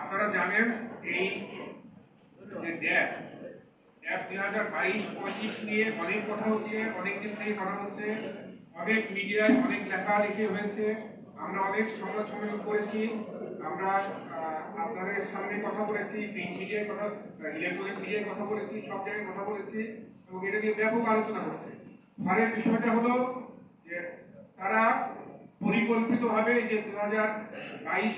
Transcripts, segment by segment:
আপনারা জানেন এই দুই হাজার বাইশ, পঁচিশ নিয়ে অনেক কথা হচ্ছে, অনেক দিন থেকে কথা হচ্ছে, অনেক মিডিয়ায় অনেক লেখালেখি হয়েছে, আমরা অনেক সংবাদ করেছি, আমরা আপনাদের সামনে কথা বলেছি মিডিয়ায় কথা ইলেকট্রনিক মিডিয়ায় কথা বলেছি, সব জায়গায় কথা বলেছি, এবং এটা নিয়ে ব্যাপক আলোচনা হচ্ছে। ফারের বিষয়টা হলো যে তারা পরিকল্পিতভাবে যে দু হাজার বাইশ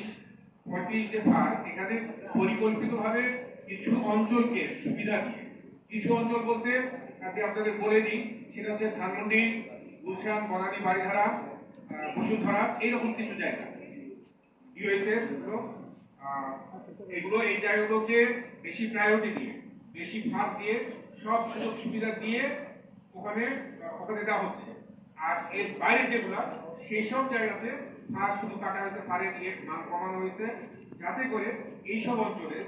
পঁয়ত্রিশ যে ভার, এখানে পরিকল্পিতভাবে কিছু অঞ্চলকে সুবিধা দিয়ে, কিছু অঞ্চল বলতে আমি আপনাদের বলে দিই, সেটা হচ্ছে ধানমন্ডি, গুলশান, বনানী বাড়িধারা বসুন্ধরা, এইরকম কিছু জায়গা। ইউএসএসগুলো এগুলো এই জায়গাগুলোকে বেশি প্রায়োরিটি দিয়ে, বেশি ফাঁক দিয়ে, সব সুযোগ সুবিধা দিয়ে ওখানে ওখানে দেওয়া হচ্ছে। আর এর বাইরে যেগুলো সেই সব জায়গাতে ফাঁক শুধু কাটা হয়েছে ফারে দিয়ে মান কমানো হয়েছে। যাতে করে এইসব অঞ্চলে,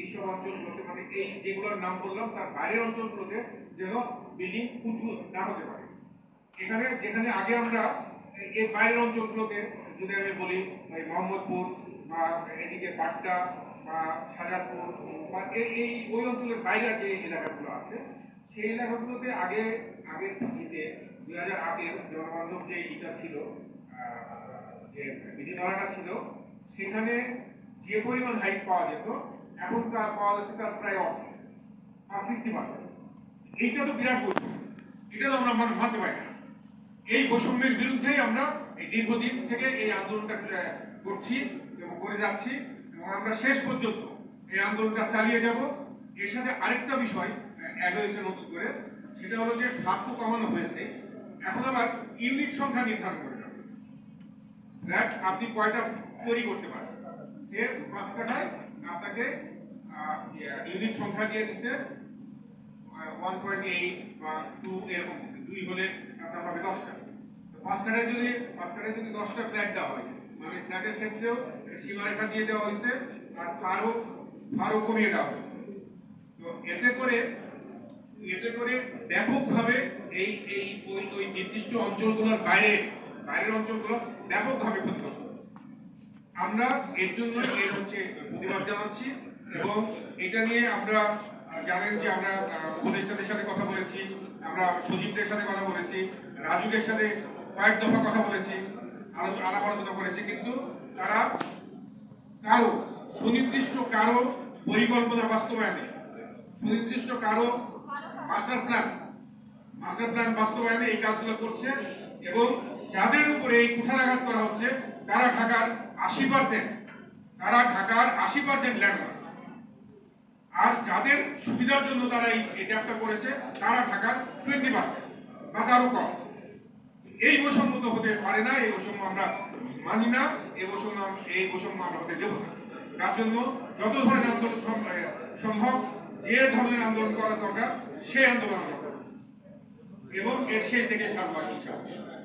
এইসব অঞ্চলগুলোতে মানে এই যেগুলোর নাম বললাম, তার বাইরের অঞ্চলগুলোতে যেন বিল্ডিং উঁচু না হতে পারে। এখানে, যেখানে আগে আমরা এই বাইরের অঞ্চলগুলোতে যদি আমি বলি মোহাম্মদপুর বা এদিকে বাড্ডা বা সাজাদপুর বা এই ওই অঞ্চলের বাইরে যে এলাকাগুলো আছে, সেই এলাকাগুলোতে আগে আগের ইতে দুই হাজার আটের জনবান্ধব যে ইটা ছিল যে বিধিমালাটা ছিল, সেখানে যে পরিমাণ হাইট পাওয়া যেত এখন তার পাওয়া যাচ্ছে তার প্রায় অর্ধ আর সিক্সটি পার্সেন্ট এইটা তো বিরাট বৈষম্য। এটা তো আমরা মান- মানতে পারি না। এই বৈষম্যের বিরুদ্ধেই আমরা এই দীর্ঘদিন থেকে এই আন্দোলনটা করছি এবং করে যাচ্ছি এবং আমরা শেষ পর্যন্ত এই আন্দোলনটা চালিয়ে যাব। এর সাথে আরেকটা বিষয় অ্যাড হয়েছে নতুন করে সেটা হলো যে খাদ্য কমানো হয়েছে, এখন আবার ইউনিট সংখ্যা নির্ধারণ করে যাবে ফ্ল্যাট আপনি কয়টা তৈরি করতে পারেন? সে পাঁচ কাঠায় আপনাকে ইউনিট সংখ্যা দিয়ে দিচ্ছে ওয়ান পয়েন্ট এইট বা টু এরকম দিচ্ছে। দুই হলে আপনার পাবে দশটা। পাঁচ কাঠায় যদি পাঁচ কাঠায় যদি দশটা ফ্ল্যাট দেওয়া হয় মানে ফ্ল্যাটের ক্ষেত্রেও সীমারেখা দিয়ে দেওয়া হয়েছে, আর আরও আরও কমিয়ে দেওয়া হয়েছে। তো এতে করে ব্যাপকভাবে এই এই ওই ওই নির্দিষ্ট অঞ্চলগুলোর বাইরে, বাইরের অঞ্চলগুলো ব্যাপকভাবে ক্ষতিগ্রস্ত আমরা এর জন্য এর হচ্ছে প্রতিবাদ জানাচ্ছি এবং এটা নিয়ে আমরা জানেন যে আমরা উপদেষ্টাদের সাথে কথা বলেছি, আমরা সজীবদের সাথে কথা বলেছি, রাজুকের সাথে কয়েক দফা কথা বলেছি আলোচনা আলোচনা করেছি, কিন্তু তারা কারও সুনির্দিষ্ট কারও পরিকল্পনা বাস্তবায়নে, সুনির্দিষ্ট কারও মাস্টার প্ল্যান। মাস্টার প্ল্যান বাস্তবায়নে এই কাজগুলো করছে এবং যাদের উপরে এই কুঠারাঘাত করা হচ্ছে, তারা ঢাকার আশি পার্সেন্ট তারা ঢাকার আশি পার্সেন্ট ল্যান্ডমার্ক আর যাদের সুবিধার জন্য তারা এই ট্যাপটা করেছে, তারা ঢাকার টোয়েন্টি পার্সেন্ট বা তারও কম। এই বৈষম্য তো হতে পারে না, এই বৈষম্য আমরা মানি না, এই বৈষম্য এই বৈষম্য আমরা হতে দেবো না। তার জন্য যত ধরনের আন্দোলন সম্ভব, যে ধরনের আন্দোলন করা দরকার সেই আন্দোলন এবং এর শেষ থেকে ছাড়বো আর ইনশাআল্লাহ।